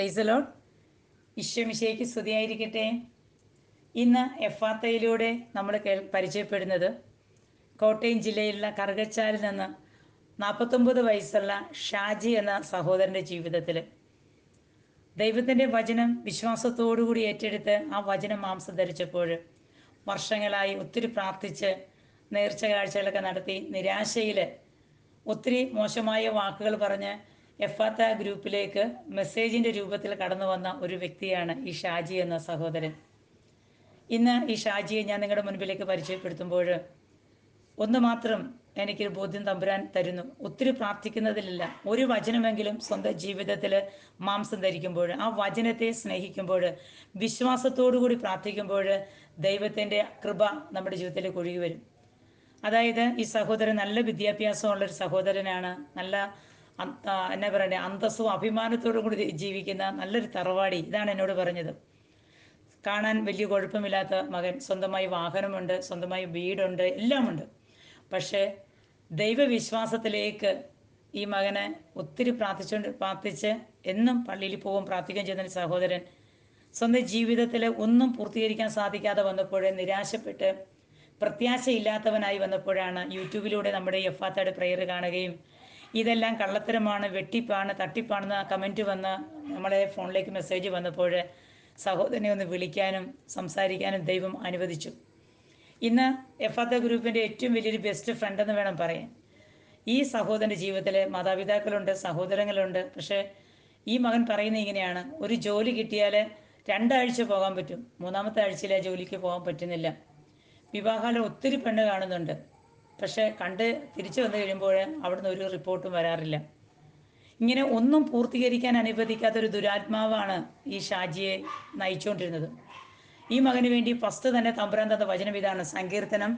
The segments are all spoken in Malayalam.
പ്രൈസലോൺ ഈശ്വമിശയ്ക്ക് സ്തുതിയായിരിക്കട്ടെ. ഇന്ന് എഫാത്തയിലൂടെ നമ്മൾ പരിചയപ്പെടുന്നത് കോട്ടയം ജില്ലയിലുള്ള കറുകച്ചാലിൽ നിന്ന് നാൽപ്പത്തൊമ്പത് വയസ്സുള്ള ഷാജി എന്ന സഹോദരന്റെ ജീവിതത്തിൽ ദൈവത്തിന്റെ വചനം വിശ്വാസത്തോടുകൂടി ഏറ്റെടുത്ത് ആ വചനം മാംസം ധരിച്ചപ്പോൾ വർഷങ്ങളായി ഒത്തിരി പ്രാർത്ഥിച്ച് നേർച്ച കാഴ്ചകളൊക്കെ നടത്തി നിരാശയിൽ ഒത്തിരി മോശമായ വാക്കുകൾ പറഞ്ഞ് എഫാത്ത ഗ്രൂപ്പിലേക്ക് മെസ്സേജിന്റെ രൂപത്തിൽ കടന്നു വന്ന ഒരു വ്യക്തിയാണ് ഈ ഷാജി എന്ന സഹോദരൻ. ഇന്ന് ഈ ഷാജിയെ ഞാൻ നിങ്ങളുടെ മുൻപിലേക്ക് പരിചയപ്പെടുത്തുമ്പോൾ ഒന്ന് മാത്രം എനിക്കൊരു ബോധ്യം തമ്പുരാൻ തരുന്നു. ഒത്തിരി പ്രാർത്ഥിക്കുന്നതിലില്ല. ഒരു വചനമെങ്കിലും സ്വന്തം ജീവിതത്തിൽ മാംസം ധരിക്കുമ്പോൾ ആ വചനത്തെ സ്നേഹിക്കുമ്പോൾ കൂടി പ്രാർത്ഥിക്കുമ്പോൾ ദൈവത്തിന്റെ കൃപ നമ്മുടെ ജീവിതത്തിലേക്ക് ഒഴുകി വരും. അതായത് ഈ സഹോദരൻ നല്ല വിദ്യാഭ്യാസമുള്ള ഒരു സഹോദരനാണ് നല്ല എന്നാ പറയണ്ടേ അന്തസ്സും അഭിമാനത്തോടും കൂടി ജീവിക്കുന്ന നല്ലൊരു തറവാടി ഇതാണ് എന്നോട് പറഞ്ഞത്. കാണാൻ വലിയ കുഴപ്പമില്ലാത്ത മകൻ സ്വന്തമായി വാഹനമുണ്ട് സ്വന്തമായി വീടുണ്ട് എല്ലാമുണ്ട്. പക്ഷേ ദൈവവിശ്വാസത്തിലേക്ക് ഈ മകനെ ഒത്തിരി പ്രാർത്ഥിച്ചുകൊണ്ട് പ്രാർത്ഥിച്ച് എന്നും പള്ളിയിൽ പോകും പ്രാർത്ഥിക്കുകയും ചെയ്യുന്ന സഹോദരൻ സ്വന്തം ജീവിതത്തിൽ ഒന്നും പൂർത്തീകരിക്കാൻ സാധിക്കാതെ വന്നപ്പോൾ നിരാശപ്പെട്ട് പ്രത്യാശയില്ലാത്തവനായി വന്നപ്പോഴാണ് യൂട്യൂബിലൂടെ നമ്മുടെ എഫാത്തയുടെ പ്രെയർ കാണുകയും ഇതെല്ലാം കള്ളത്തരമാണ് വെട്ടിപ്പാണ് തട്ടിപ്പാണെന്ന് കമന്റ് വന്ന് നമ്മളെ ഫോണിലേക്ക് മെസ്സേജ് വന്നപ്പോൾ സഹോദരനെ ഒന്ന് വിളിക്കാനും സംസാരിക്കാനും ദൈവം അനുവദിച്ചു. ഇന്ന് എഫാത്ത ഗ്രൂപ്പിന്റെ ഏറ്റവും വലിയൊരു ബെസ്റ്റ് ഫ്രണ്ട് എന്ന് വേണം പറയാൻ. ഈ സഹോദരന്റെ ജീവിതത്തിൽ മാതാപിതാക്കളുണ്ട് സഹോദരങ്ങളുണ്ട്. പക്ഷേ ഈ മകൻ പറയുന്നത് ഇങ്ങനെയാണ് ഒരു ജോലി കിട്ടിയാൽ രണ്ടാഴ്ച പോകാൻ പറ്റും. മൂന്നാമത്തെ ആഴ്ചയിൽ ആ ജോലിക്ക് പോകാൻ പറ്റുന്നില്ല. വിവാഹാലം ഒത്തിരി പെണ്ണ് കാണുന്നുണ്ട്. പക്ഷേ കണ്ട് തിരിച്ചു വന്നു കഴിയുമ്പോൾ അവിടുന്ന് ഒരു റിപ്പോർട്ടും വരാറില്ല. ഇങ്ങനെ ഒന്നും പൂർത്തീകരിക്കാൻ അനുവദിക്കാത്ത ഒരു ദുരാത്മാവാണ് ഈ ഷാജിയെ നയിച്ചുകൊണ്ടിരുന്നത്. ഈ മകന് വേണ്ടി ഫസ്റ്റ് തന്നെ തമ്പുരാൻ തന്ന വചനം ഇതാണ് സങ്കീർത്തനം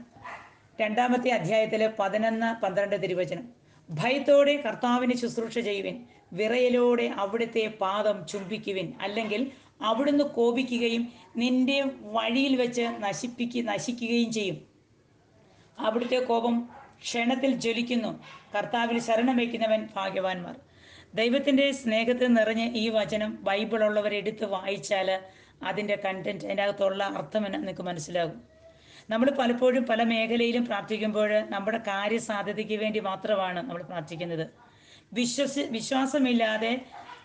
രണ്ടാമത്തെ അധ്യായത്തിലെ പതിനൊന്ന് പന്ത്രണ്ട് തിരുവചനം. ഭയത്തോടെ കർത്താവിന് ശുശ്രൂഷ ചെയ്യുവിൻ വിറയലോടെ അവിടുത്തെ പാദം ചുംബിക്കുവിൻ അല്ലെങ്കിൽ അവിടുന്ന് കോപിക്കുകയും നിന്റെ വഴിയിൽ വെച്ച് നശിപ്പിക്ക് നശിക്കുകയും ചെയ്യും. അവിടുത്തെ കോപം ക്ഷണത്തിൽ ജ്വലിക്കുന്നു. കർത്താവിൽ ശരണം വയ്ക്കുന്നവൻ ഭാഗ്യവാന്മാർ. ദൈവത്തിന്റെ സ്നേഹത്തിൽ നിറഞ്ഞ് ഈ വചനം ബൈബിൾ ഉള്ളവരെ എടുത്ത് വായിച്ചാൽ അതിന്റെ കണ്ടന്റ് അതിന്റെ അകത്തുള്ള അർത്ഥം നിങ്ങൾക്ക് മനസ്സിലാകും. നമ്മൾ പലപ്പോഴും പല മേഖലയിലും പ്രാർത്ഥിക്കുമ്പോൾ നമ്മുടെ കാര്യസാധ്യതയ്ക്ക് വേണ്ടി മാത്രമാണ് നമ്മൾ പ്രാർത്ഥിക്കുന്നത്. വിശ്വസി വിശ്വാസമില്ലാതെ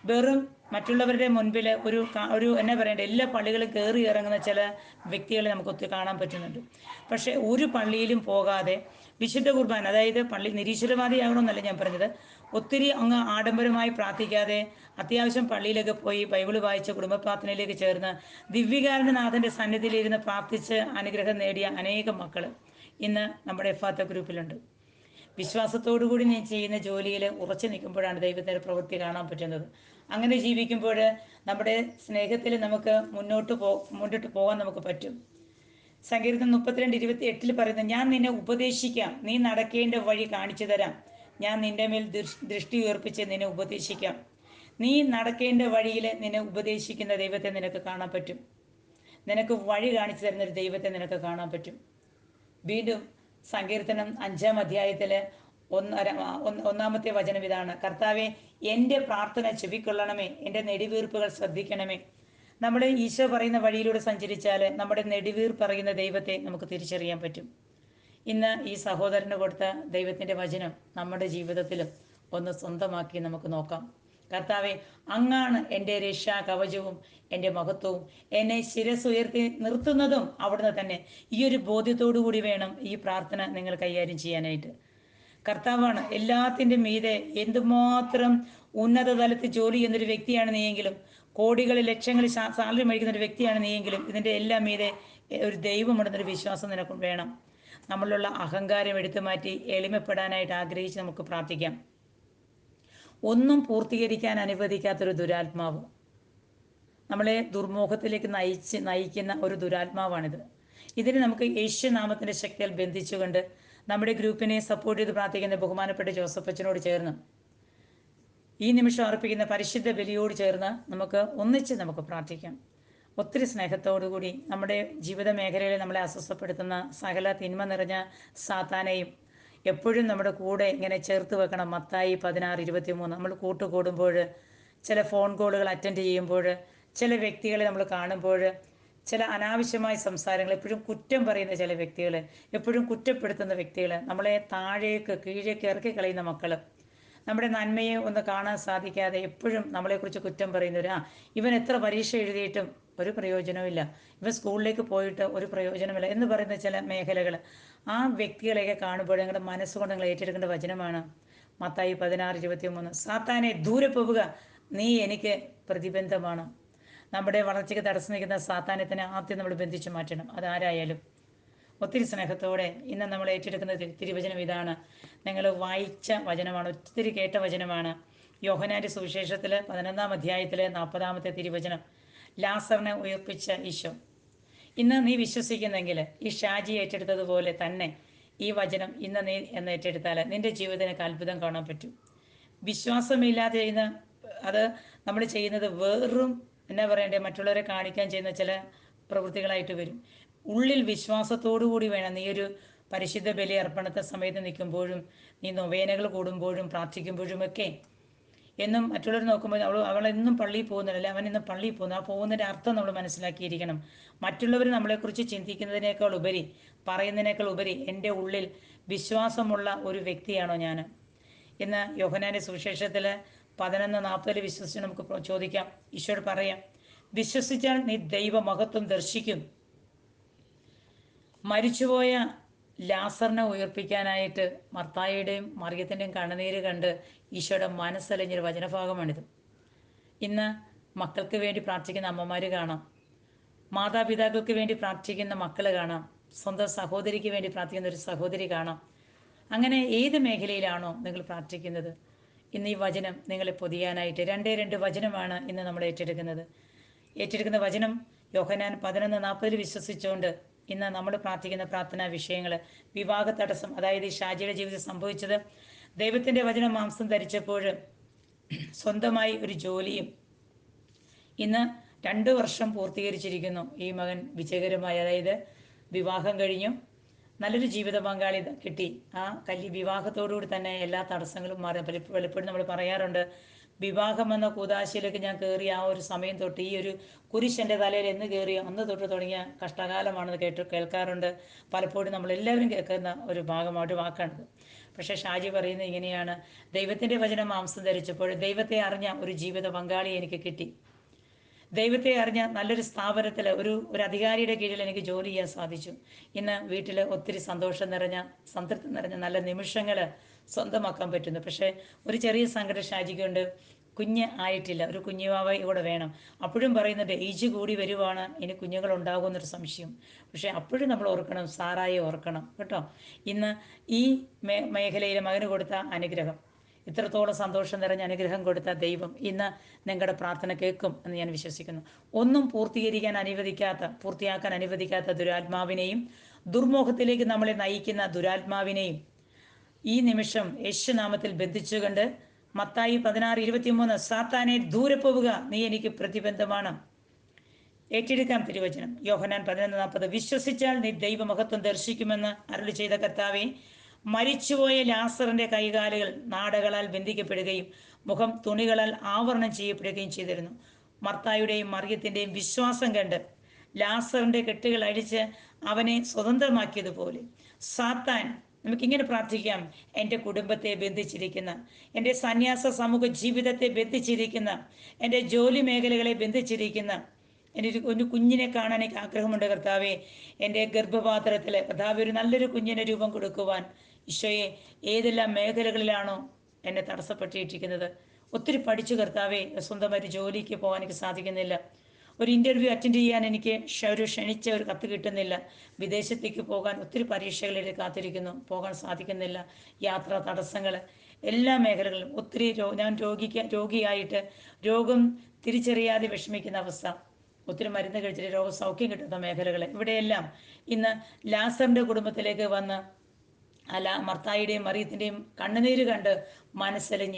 വെറും മറ്റുള്ളവരുടെ മുൻപിൽ ഒരു ഒരു എന്നാ പറയണ്ടേ എല്ലാ പള്ളികളും കയറി ഇറങ്ങുന്ന ചില വ്യക്തികളെ നമുക്ക് ഒത്തിരി കാണാൻ പറ്റുന്നുണ്ട്. പക്ഷെ ഒരു പള്ളിയിലും പോകാതെ വിശുദ്ധ കുർബാന അതായത് പള്ളി നിരീശ്വരവാദിയാകണമെന്നല്ല ഞാൻ പറഞ്ഞത് ഒത്തിരി അങ്ങ് ആഡംബരമായി പ്രാർത്ഥിക്കാതെ അത്യാവശ്യം പള്ളിയിലൊക്കെ പോയി ബൈബിൾ വായിച്ച് കുടുംബ പ്രാർത്ഥനയിലേക്ക് ചേർന്ന് ദിവ്യകാരണനാഥന്റെ സന്നിധിയിലിരുന്ന് പ്രാർത്ഥിച്ച് അനുഗ്രഹം നേടിയ അനേകം മക്കൾ ഇന്ന് നമ്മുടെ എഫാത്ത ഗ്രൂപ്പിലുണ്ട്. വിശ്വാസത്തോടു കൂടി ഞാൻ ചെയ്യുന്ന ജോലിയിൽ ഉറച്ചു നിൽക്കുമ്പോഴാണ് ദൈവത്തിന്റെ പ്രവൃത്തി കാണാൻ പറ്റുന്നത്. അങ്ങനെ ജീവിക്കുമ്പോൾ നമ്മുടെ സ്നേഹത്തിൽ നമുക്ക് മുന്നോട്ട് പോ മുന്നോട്ട് പോകാൻ നമുക്ക് പറ്റും. സങ്കീർത്തനം മുപ്പത്തിരണ്ട് ഇരുപത്തി എട്ടിൽ പറയുന്നത് ഞാൻ നിന്നെ ഉപദേശിക്കാം. നീ നടക്കേണ്ട വഴി കാണിച്ചു തരാം. ഞാൻ നിന്റെ മേൽ ദൃഷ്- ദൃഷ്ടി ഉയർപ്പിച്ച് നിന്നെ ഉപദേശിക്കാം. നീ നടക്കേണ്ട വഴിയിൽ നിന്നെ ഉപദേശിക്കുന്ന ദൈവത്തെ നിനക്ക് കാണാൻ പറ്റും. നിനക്ക് വഴി കാണിച്ചു തരുന്ന ഒരു ദൈവത്തെ നിനക്ക് കാണാൻ പറ്റും. വീണ്ടും സങ്കീർത്തനം അഞ്ചാം അധ്യായത്തിൽ ഒന്നര ഒന്നാമത്തെ വചനം ഇതാണ്. കർത്താവെ എന്റെ പ്രാർത്ഥന ചെവിക്കൊള്ളണമേ എന്റെ നെടിവീർപ്പുകൾ ശ്രദ്ധിക്കണമേ. നമ്മുടെ ഈശോ പറയുന്ന വഴിയിലൂടെ സഞ്ചരിച്ചാൽ നമ്മുടെ നെടിവീർ പറയുന്ന ദൈവത്തെ നമുക്ക് തിരിച്ചറിയാൻ പറ്റും. ഇന്ന് ഈ സഹോദരന് കൊടുത്ത ദൈവത്തിന്റെ വചനം നമ്മുടെ ജീവിതത്തിലും ഒന്ന് സ്വന്തമാക്കി നമുക്ക് നോക്കാം. കർത്താവെ അങ്ങാണ് എന്റെ രക്ഷാ കവചവും എന്റെ മഹത്വവും. എന്നെ ശിരസ് ഉയർത്തി നിർത്തുന്നതും അവിടുന്ന് തന്നെ. ഈ ഒരു ബോധ്യത്തോടു കൂടി വേണം ഈ പ്രാർത്ഥന നിങ്ങൾ കൈകാര്യം ചെയ്യാനായിട്ട്. കർത്താവാണ് എല്ലാത്തിന്റെ മീതെ എന്തുമാത്രം ഉന്നത തലത്തിൽ ജോലി ചെയ്യുന്നൊരു വ്യക്തിയാണ് നീയെങ്കിലും കോടികൾ ലക്ഷങ്ങൾ സാലറി മേടിക്കുന്ന ഒരു വ്യക്തിയാണ് നീയെങ്കിലും ഇതിന്റെ എല്ലാം മീതെ ഒരു ദൈവമുണ്ടെന്നൊരു വിശ്വാസം നിനക്ക് വേണം. നമ്മളിലുള്ള അഹങ്കാരം എടുത്തു മാറ്റി എളിമപ്പെടാനായിട്ട് ആഗ്രഹിച്ച് നമുക്ക് പ്രാർത്ഥിക്കാം. ഒന്നും പൂർത്തീകരിക്കാൻ അനുവദിക്കാത്തൊരു ദുരാത്മാവ്. നമ്മളെ ദുർമുഖത്തിലേക്ക് നയിച്ച് നയിക്കുന്ന ഒരു ദുരാത്മാവാണിത്. ഇതിന് നമുക്ക് യേശുനാമത്തിന്റെ ശക്തിയിൽ ബന്ധിച്ചുകൊണ്ട് നമ്മുടെ ഗ്രൂപ്പിനെ സപ്പോർട്ട് ചെയ്ത് പ്രാർത്ഥിക്കുന്ന ബഹുമാനപ്പെട്ട ജോസഫ് അച്ഛനോട് ചേർന്ന് ഈ നിമിഷം അർപ്പിക്കുന്ന പരിശുദ്ധ ബലിയോട് ചേർന്ന് നമുക്ക് ഒന്നിച്ച് നമുക്ക് പ്രാർത്ഥിക്കാം. ഒത്തിരി സ്നേഹത്തോടുകൂടി നമ്മുടെ ജീവിത മേഖലയിൽ നമ്മളെ അസ്വസ്ഥപ്പെടുത്തുന്ന സകല തിന്മ നിറഞ്ഞ സാത്താനെയും എപ്പോഴും നമ്മുടെ കൂടെ ഇങ്ങനെ ചേർത്ത് വെക്കണം. മത്തായി പതിനാറ് ഇരുപത്തി മൂന്ന് നമ്മൾ കൂട്ടുകൂടുമ്പോൾ ചില ഫോൺ കോളുകൾ അറ്റൻഡ് ചെയ്യുമ്പോൾ ചില വ്യക്തികളെ നമ്മൾ കാണുമ്പോൾ ചില അനാവശ്യമായ സംസാരങ്ങൾ എപ്പോഴും കുറ്റം പറയുന്ന ചില വ്യക്തികൾ എപ്പോഴും കുറ്റപ്പെടുത്തുന്ന വ്യക്തികൾ നമ്മളെ താഴേക്ക് കീഴേക്ക് ഇറക്കി കളയുന്ന മക്കൾ നമ്മുടെ നന്മയെ ഒന്ന് കാണാൻ സാധിക്കാതെ എപ്പോഴും നമ്മളെക്കുറിച്ച് കുറ്റം പറയുന്നവർ ആ ഇവൻ എത്ര പരീക്ഷ എഴുതിയിട്ടും ഒരു പ്രയോജനവുമില്ല ഇവൻ സ്കൂളിലേക്ക് പോയിട്ട് ഒരു പ്രയോജനമില്ല എന്ന് പറയുന്ന ചില മേഖലകൾ ആ വ്യക്തികളെയൊക്കെ കാണുമ്പോൾ നിങ്ങളുടെ മനസ്സുകൊണ്ട് നിങ്ങൾ ഏറ്റെടുക്കേണ്ട വചനമാണ് മത്തായി പതിനാറ് ഇരുപത്തി മൂന്ന് സാത്താനെ ദൂരെ പോവുക നീ എനിക്ക് പ്രതിബന്ധമാണ്. നമ്മുടെ വളർച്ചയ്ക്ക് തടസ്സം നിൽക്കുന്ന സാത്താനത്തിന് ആദ്യം നമ്മൾ ബന്ധിച്ചു മാറ്റണം. അതാരായാലും. ഒത്തിരി സ്നേഹത്തോടെ ഇന്ന് നമ്മൾ ഏറ്റെടുക്കുന്ന തിരുവചനം ഇതാണ്. നിങ്ങൾ വായിച്ച വചനമാണ് ഒത്തിരി കേട്ട വചനമാണ്. യോഹനാന്റെ സുവിശേഷത്തിൽ പതിനൊന്നാം അധ്യായത്തിലെ നാൽപ്പതാമത്തെ തിരുവചനം. ലാസറിനെ ഉയർപ്പിച്ച ഈശോ. ഇന്ന് നീ വിശ്വസിക്കുന്നെങ്കിൽ ഈ ഷാജി ഏറ്റെടുത്തതുപോലെ തന്നെ ഈ വചനം ഇന്ന് നീ എന്ന് ഏറ്റെടുത്താൽ നിന്റെ ജീവിതത്തിന് അത്ഭുതം കാണാൻ പറ്റും. വിശ്വാസമില്ലാതെ ചെയ്യുന്ന അത് നമ്മൾ ചെയ്യുന്നത് വെറും എന്നാ പറയണ്ടേ മറ്റുള്ളവരെ കാണിക്കാൻ ചെയ്യുന്ന ചില പ്രവൃത്തികളായിട്ട് വരും. ഉള്ളിൽ വിശ്വാസത്തോടു കൂടി വേണം നീ ഒരു പരിശുദ്ധ ബലി അർപ്പണത്തെ സമയത്ത് നിൽക്കുമ്പോഴും നീ നൊവേനകൾ കൂടുമ്പോഴും പ്രാർത്ഥിക്കുമ്പോഴും ഒക്കെ എന്നും മറ്റുള്ളവർ നോക്കുമ്പോൾ അവൾ അവൾ എന്നും പള്ളിയിൽ പോകുന്നില്ല അവൻ ഇന്നും പള്ളിയിൽ പോകുന്നു. ആ പോകുന്നതിന്റെ അർത്ഥം നമ്മൾ മനസ്സിലാക്കിയിരിക്കണം. മറ്റുള്ളവർ നമ്മളെക്കുറിച്ച് ചിന്തിക്കുന്നതിനേക്കാൾ ഉപരി പറയുന്നതിനേക്കാൾ ഉപരി എന്റെ ഉള്ളിൽ വിശ്വാസമുള്ള ഒരു വ്യക്തിയാണോ ഞാൻ? എന്ന് യോഹനാന്റെ സുവിശേഷത്തിൽ പതിനൊന്ന് നാൽപ്പതിൽ വിശ്വസിച്ച് നമുക്ക് ചോദിക്കാം. ഈശോട് പറയാം. വിശ്വസിച്ചാൽ നീ ദൈവമഹത്വം ദർശിക്കും. മരിച്ചുപോയ ലാസറിനെ ഉയർപ്പിക്കാനായിട്ട് മർത്തായിയുടെയും മറിയത്തിന്റെയും കണ്ണുനീര് കണ്ട് ഈശോയുടെ മനസ്സലിഞ്ഞൊരു വചനഭാഗമാണിത്. ഇന്ന് മക്കൾക്ക് വേണ്ടി പ്രാർത്ഥിക്കുന്ന അമ്മമാർ കാണാം. മാതാപിതാക്കൾക്ക് വേണ്ടി പ്രാർത്ഥിക്കുന്ന മക്കൾ കാണാം. സ്വന്തം സഹോദരിക്ക് വേണ്ടി പ്രാർത്ഥിക്കുന്ന ഒരു സഹോദരി കാണാം. അങ്ങനെ ഏത് മേഖലയിലാണോ നിങ്ങൾ പ്രാർത്ഥിക്കുന്നത്? ഇന്ന് ഈ വചനം നിങ്ങളെ പൊതിയാനായിട്ട് രണ്ടേ രണ്ട് വചനമാണ് ഇന്ന് നമ്മൾ ഏറ്റെടുക്കുന്നത്. ഏറ്റെടുക്കുന്ന വചനം യോഹനാൻ പതിനൊന്ന് നാൽപ്പതിൽ വിശ്വസിച്ചുകൊണ്ട് ഇന്ന് നമ്മൾ പ്രാർത്ഥിക്കുന്ന പ്രാർത്ഥനാ വിഷയങ്ങൾ. വിവാഹ തടസ്സം അതായത് ഈ ഷാജിയുടെ ജീവിതം സംഭവിച്ചത് ദൈവത്തിന്റെ വചനം മാംസം ധരിച്ചപ്പോൾ സ്വന്തമായി ഒരു ജോലിയും ഇന്ന് രണ്ട് വർഷം പൂർത്തീകരിച്ചിരിക്കുന്നു. ഈ മകൻ വിജയകരമായി അതായത് വിവാഹം കഴിഞ്ഞു. നല്ലൊരു ജീവിത പങ്കാളി കിട്ടി. ആ കല്യ വിവാഹത്തോടുകൂടി തന്നെ എല്ലാ തടസ്സങ്ങളും മാറി. പലപ്പ- പലപ്പോഴും നമ്മൾ പറയാറുണ്ട് വിവാഹം എന്ന കൂതാശയിലേക്ക് ഞാൻ കയറി ആ ഒരു സമയം തൊട്ട് ഈ ഒരു കുരിശന്റെ തലയിൽ എന്ന് കയറി അന്ന് തൊട്ട് തുടങ്ങിയ കഷ്ടകാലമാണെന്ന് കേട്ട് കേൾക്കാറുണ്ട്. പലപ്പോഴും നമ്മൾ എല്ലാവരും കേൾക്കുന്ന ഒരു ഭാഗമായിട്ട് വാക്കാണിത്. പക്ഷേ ഷാജി പറയുന്നത് ഇങ്ങനെയാണ് ദൈവത്തിന്റെ വചനം മാംസം ധരിച്ചപ്പോൾ ദൈവത്തെ അറിഞ്ഞ ഒരു ജീവിത പങ്കാളി എനിക്ക് കിട്ടി. ദൈവത്തെ അറിഞ്ഞ നല്ലൊരു സ്ഥാപനത്തിൽ ഒരു ഒരു അധികാരിയുടെ കീഴിൽ എനിക്ക് ജോലി ചെയ്യാൻ സാധിച്ചു. ഇന്ന് വീട്ടിൽ ഒത്തിരി സന്തോഷം നിറഞ്ഞ സംതൃപ്തി നിറഞ്ഞ നല്ല നിമിഷങ്ങൾ സ്വന്തമാക്കാൻ പറ്റുന്നു. പക്ഷേ ഒരു ചെറിയ സങ്കടം ഷാജിക്കുണ്ട് കുഞ്ഞ് ആയിട്ടില്ല. ഒരു കുഞ്ഞുവാവ ഇവിടെ വേണം. അപ്പോഴും പറയുന്നുണ്ട് ഏജ് കൂടി വരുവാണ്. ഇനി കുഞ്ഞുങ്ങൾ ഉണ്ടാകുമെന്നൊരു സംശയം. പക്ഷേ അപ്പോഴും നമ്മൾ ഓർക്കണം സാറായി ഓർക്കണം. കേട്ടോ? ഇന്ന് ഈ മേഖലയിൽ മകന് കൊടുത്ത അനുഗ്രഹം. ഇത്രത്തോളം സന്തോഷം നിറഞ്ഞ അനുഗ്രഹം കൊടുത്ത ദൈവം ഇന്ന് നിങ്ങളുടെ പ്രാർത്ഥന കേൾക്കും എന്ന് ഞാൻ വിശ്വസിക്കുന്നു. ഒന്നും പൂർത്തീകരിക്കാൻ അനുവദിക്കാത്ത പൂർത്തിയാക്കാൻ അനുവദിക്കാത്ത ദുരാത്മാവിനെയും ദുർമോഹത്തിലേക്ക് നമ്മളെ നയിക്കുന്ന ദുരാത്മാവിനെയും ഈ നിമിഷം യേശുനാമത്തിൽ ബന്ധിച്ചുകൊണ്ട് മത്തായി പതിനാറ് ഇരുപത്തിമൂന്ന് സാത്താനെ ദൂരെ പോവുക. നീ എനിക്ക് പ്രതിബന്ധമാണ്. ഏറ്റെടുക്കാം തിരുവചനം. യോഹനാൻ പതിനൊന്ന് നാൽപ്പത് വിശ്വസിച്ചാൽ നീ ദൈവമഹത്വം ദർശിക്കുമെന്ന് അരുളി ചെയ്ത കർത്താവെ മരിച്ചുപോയ ലാസറിന്റെ കൈകാലുകൾ നാടകളാൽ ബന്ധിക്കപ്പെടുകയും മുഖം തുണികളാൽ ആവരണം ചെയ്യപ്പെടുകയും ചെയ്തിരുന്നു. മർത്തായുടെയും മറിയത്തിന്റെയും വിശ്വാസം കണ്ട് ലാസറിന്റെ കെട്ടുകൾ അഴിച്ച് അവനെ സ്വതന്ത്രമാക്കിയതുപോലെ സാത്താൻ നമുക്കിങ്ങനെ പ്രാർത്ഥിക്കാം. എന്റെ കുടുംബത്തെ ബന്ധിച്ചിരിക്കുന്ന എന്റെ സന്യാസ സമൂഹ ജീവിതത്തെ ബന്ധിച്ചിരിക്കുന്ന എന്റെ ജോലി മേഖലകളെ ബന്ധിച്ചിരിക്കുന്ന എന്റെ ഒരു ഒരു കുഞ്ഞിനെ കാണാൻ എനിക്ക് ആഗ്രഹമുണ്ട് കർത്താവെ. എന്റെ ഗർഭപാത്രത്തിൽ കർത്താവ് ഒരു നല്ലൊരു കുഞ്ഞിനെ രൂപം കൊടുക്കുവാൻ ഈശോയെ ഏതെല്ലാം മേഖലകളിലാണോ എന്നെ തടസ്സപ്പെട്ടിരിക്കുന്നത്? ഒത്തിരി പഠിച്ചു കർത്താവെ സ്വന്തമായിട്ട് ജോലിക്ക് പോകാൻ എനിക്ക് സാധിക്കുന്നില്ല. ഒരു ഇന്റർവ്യൂ അറ്റൻഡ് ചെയ്യാൻ എനിക്ക് ഒരു ക്ഷണിച്ച ഒരു കത്ത് കിട്ടുന്നില്ല. വിദേശത്തേക്ക് പോകാൻ ഒത്തിരി പരീക്ഷകളിൽ കാത്തിരിക്കുന്നു. പോകാൻ സാധിക്കുന്നില്ല. യാത്രാ തടസ്സങ്ങൾ എല്ലാ മേഖലകളിലും ഒത്തിരി ഞാൻ രോഗിക്ക് രോഗിയായിട്ട് രോഗം തിരിച്ചറിയാതെ വിഷമിക്കുന്ന അവസ്ഥ. ഒത്തിരി മരുന്ന് കഴിച്ചിട്ട് രോഗസൗഖ്യം കിട്ടുന്ന മേഖലകൾ ഇവിടെയെല്ലാം ഇന്ന് ലാസറിന്റെ കുടുംബത്തിലേക്ക് വന്ന് അല്ല മർത്തായിയുടെയും മറിയത്തിന്റെയും കണ്ണുനീര് കണ്ട് മനസ്സലിഞ്ഞ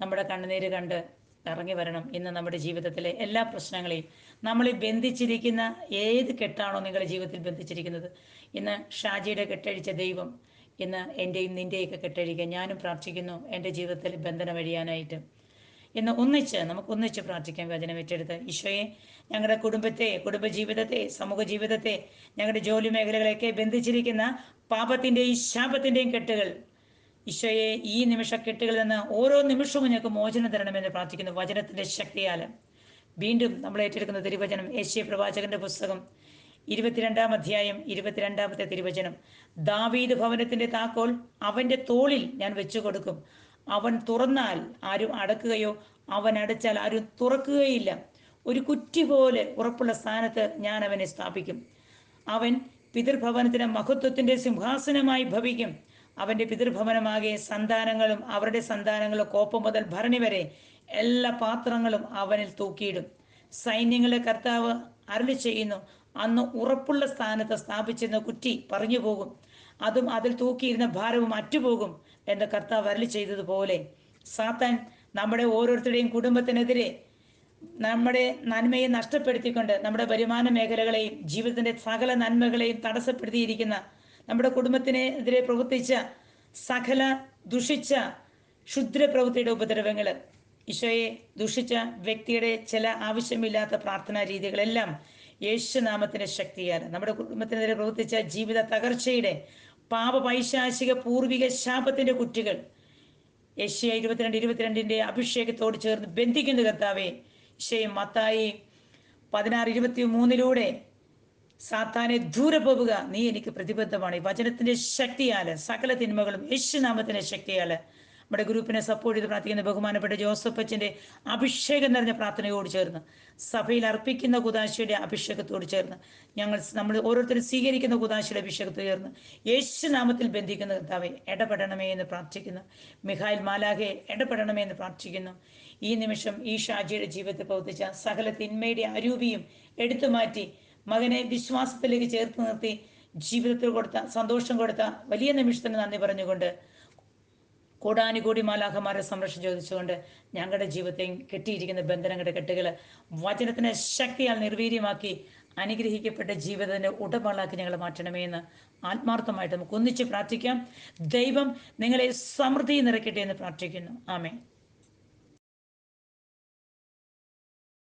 നമ്മുടെ കണ്ണുനീര് കണ്ട് ഇറങ്ങി വരണം ഇന്ന് നമ്മുടെ ജീവിതത്തിലെ എല്ലാ പ്രശ്നങ്ങളെയും. നമ്മൾ ബന്ധിച്ചിരിക്കുന്ന ഏത് കെട്ടാണോ നിങ്ങളുടെ ജീവിതത്തിൽ ബന്ധിച്ചിരിക്കുന്നത്? ഇന്ന് ഷാജിയുടെ കെട്ടഴിച്ച ദൈവം ഇന്ന് എന്റെയും നിന്റെയൊക്കെ കെട്ടഴിക്കുക ഞാനും പ്രാർത്ഥിക്കുന്നു. എന്റെ ജീവിതത്തിൽ ബന്ധനം അഴിയാനായിട്ട്. ഇന്ന് ഒന്നിച്ച് നമുക്ക് ഒന്നിച്ച് പ്രാർത്ഥിക്കാം. വചനം ഏറ്റെടുത്ത് ഈശോയെ ഞങ്ങളുടെ കുടുംബത്തെ കുടുംബജീവിതത്തെ സമൂഹ ജീവിതത്തെ ഞങ്ങളുടെ ജോലി മേഖലകളെയൊക്കെ ബന്ധിച്ചിരിക്കുന്ന പാപത്തിന്റെയും ശാപത്തിന്റെയും കെട്ടുകൾ. ഈശോയെ ഈ നിമിഷ കെട്ടുകളിൽ നിന്ന് ഓരോ നിമിഷവും ഞങ്ങൾക്ക് മോചനം തരണമെന്ന് പ്രാർത്ഥിക്കുന്നു. വചനത്തിന്റെ ശക്തിയാൽ വീണ്ടും നമ്മൾ ഏറ്റെടുക്കുന്ന തിരുവചനം യേശയ പ്രവാചകന്റെ പുസ്തകം ഇരുപത്തിരണ്ടാം അധ്യായം ഇരുപത്തിരണ്ടാമത്തെ തിരുവചനം. ദാവീദ് ഭവനത്തിന്റെ താക്കോൽ അവന്റെ തോളിൽ ഞാൻ വെച്ചു കൊടുക്കും അവൻ തുറന്നാൽ ആരും അടക്കുകയോ അവൻ അടച്ചാൽ ആരും തുറക്കുകയില്ല. ഒരു കുറ്റി പോലെ ഉറപ്പുള്ള സ്ഥാനത്ത് ഞാൻ അവനെ സ്ഥാപിക്കും. അവൻ പിതൃഭവനത്തിന് മഹത്വത്തിന്റെ സിംഹാസനമായി ഭവിക്കും. അവന്റെ പിതൃഭവനമാകെ സന്താനങ്ങളും അവരുടെ സന്താനങ്ങളും കോപ്പം മുതൽ ഭരണി വരെ എല്ലാ പാത്രങ്ങളും അവനിൽ തൂക്കിയിടും. സൈന്യങ്ങളെ കർത്താവ് അരളി ചെയ്യുന്നു അന്ന് ഉറപ്പുള്ള സ്ഥാനത്ത് സ്ഥാപിച്ചിരുന്ന കുറ്റി പറഞ്ഞു പോകും അതും അതിൽ തൂക്കിയിരുന്ന ഭാരവും അറ്റുപോകും എന്ന് കർത്താവ് അരളി ചെയ്തതുപോലെ. സാത്താൻ നമ്മുടെ ഓരോരുത്തരുടെയും കുടുംബത്തിനെതിരെ നമ്മുടെ നന്മയെ നഷ്ടപ്പെടുത്തിക്കൊണ്ട് നമ്മുടെ വരുമാന മേഖലകളെയും ജീവിതത്തിന്റെ സകല നന്മകളെയും തടസ്സപ്പെടുത്തിയിരിക്കുന്ന നമ്മുടെ കുടുംബത്തിനെതിരെ പ്രവർത്തിച്ച സകല ദുഷിച്ച ക്ഷുദ്ര പ്രവൃത്തിയുടെ ഉപദ്രവങ്ങൾ ഈശോയെ ദുഷിച്ച വ്യക്തിയുടെ ചില ആവശ്യമില്ലാത്ത പ്രാർത്ഥനാ രീതികളെല്ലാം യേശുനാമത്തിന്റെ ശക്തിയാൽ നമ്മുടെ കുടുംബത്തിനെതിരെ പ്രവർത്തിച്ച ജീവിത തകർച്ചയുടെ പാപപൈശാചിക പൂർവിക ശാപത്തിന്റെ കുറ്റികൾ. യശ്യ ഇരുപത്തിരണ്ട് ഇരുപത്തിരണ്ടിന്റെ അഭിഷേകത്തോട് ചേർന്ന് ബന്ധിക്കുന്ന കർത്താവെ. ഈശയും മത്തായി പതിനാറ് ഇരുപത്തി മൂന്നിലൂടെ സാത്താനെ ദൂരെ പോവുക. നീ എനിക്ക് പ്രതിബദ്ധമാണ്. ഈ വചനത്തിന്റെ ശക്തിയാൽ സകല തിന്മകളും യേശുനാമത്തിന്റെ ശക്തിയാൽ നമ്മുടെ ഗ്രൂപ്പിനെ സപ്പോർട്ട് ചെയ്ത് പ്രാർത്ഥിക്കുന്ന ബഹുമാനപ്പെട്ട ജോസഫ് അച്ഛന്റെ അഭിഷേകം നിറഞ്ഞ പ്രാർത്ഥനയോട് ചേർന്ന് സഭയിൽ അർപ്പിക്കുന്ന കുതാശയുടെ അഭിഷേകത്തോട് ചേർന്ന് ഞങ്ങൾ നമ്മൾ ഓരോരുത്തരും സ്വീകരിക്കുന്ന കുതാശയുടെ അഭിഷേകത്തോട് ചേർന്ന് യേശുനാമത്തിൽ ബന്ധിക്കുന്ന കർത്താവെ ഇടപെടണമേ എന്ന് പ്രാർത്ഥിക്കുന്നു. മിഹായിൽ മാലാഖയെ ഇടപെടണമേ എന്ന് പ്രാർത്ഥിക്കുന്നു. ഈ നിമിഷം ഈ ഷാജിയുടെ ജീവിതത്തിൽ പ്രവർത്തിച്ച സകല തിന്മയുടെ അരൂപിയും എടുത്തു മാറ്റി മകനെ വിശ്വാസത്തിലേക്ക് ചേർത്ത് നിർത്തി ജീവിതത്തിൽ കൊടുത്ത സന്തോഷം കൊടുത്ത വലിയ നിമിഷത്തിന് നന്ദി പറഞ്ഞുകൊണ്ട് കോടാനുകോടി മാലാഖമാരെ സംരക്ഷണം ചോദിച്ചുകൊണ്ട് ഞങ്ങളുടെ ജീവിതത്തെയും കെട്ടിയിരിക്കുന്ന ബന്ധനങ്ങളുടെ കെട്ടുകൾ വചനത്തിന് ശക്തിയാൽ നിർവീര്യമാക്കി അനുഗ്രഹിക്കപ്പെട്ട ജീവിതത്തിന്റെ ഉടമകളാക്കി ഞങ്ങൾ മാറ്റണമേ എന്ന് ആത്മാർത്ഥമായിട്ട് നമുക്ക് ഒന്നിച്ച് പ്രാർത്ഥിക്കാം. ദൈവം നിങ്ങളെ സമൃദ്ധി നിറയ്ക്കട്ടെ എന്ന് പ്രാർത്ഥിക്കുന്നു. ആമേ